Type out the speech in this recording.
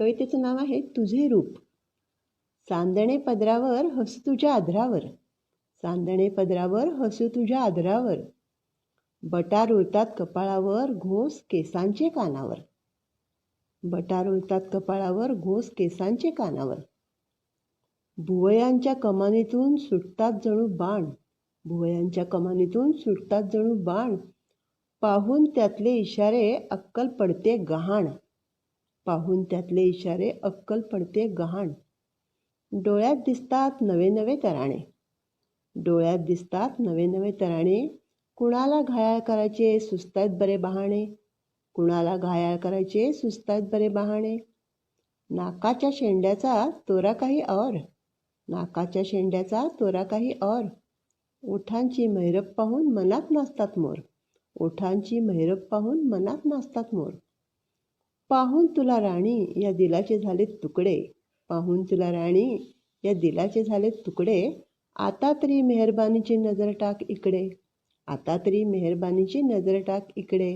कवितेचं नाव आहे तुझे रूप. चांदणे पदरावर हसू तुझ्या आधरावर चांदणे पदरावर हसू तुझ्या आदरावर. बटार उरतात कपाळावर घोस केसांचे कानावर. बटार उरतात कपाळावर घोस केसांचे कानावर. भुवयांच्या कमानीतून सुटतात जणू बाण. भुवयांच्या कमानीतून सुटतात जणू बाण. पाहून त्यातले इशारे अक्कल पडते गहाण. पाहून त्यातले इशारे अक्कल पडते गहाण. डोळ्यात दिसतात नवे नवे तराणे. डोळ्यात दिसतात नवे नवे तराणे. कुणाला घायाळ करायचे सुस्तायत बरे बहाणे. कुणाला घायाळ करायचे सुस्तायत बरे बहाणे. नाकाच्या शेंड्याचा तोरा काही और. नाकाच्या शेंड्याचा तोरा काही और. ओठांची मैरप पाहून मनात नाचतात मोर. ओठांची मैरप पाहून मनात नाचतात मोर. पाहून तुला राणी या दिलाचे झाले तुकडे. पाहून तुला राणी या दिलाचे झाले तुकडे. आता तरी मेहरबानीची नजर टाक इकडे. आता तरी मेहरबानीची नजर टाक इकडे.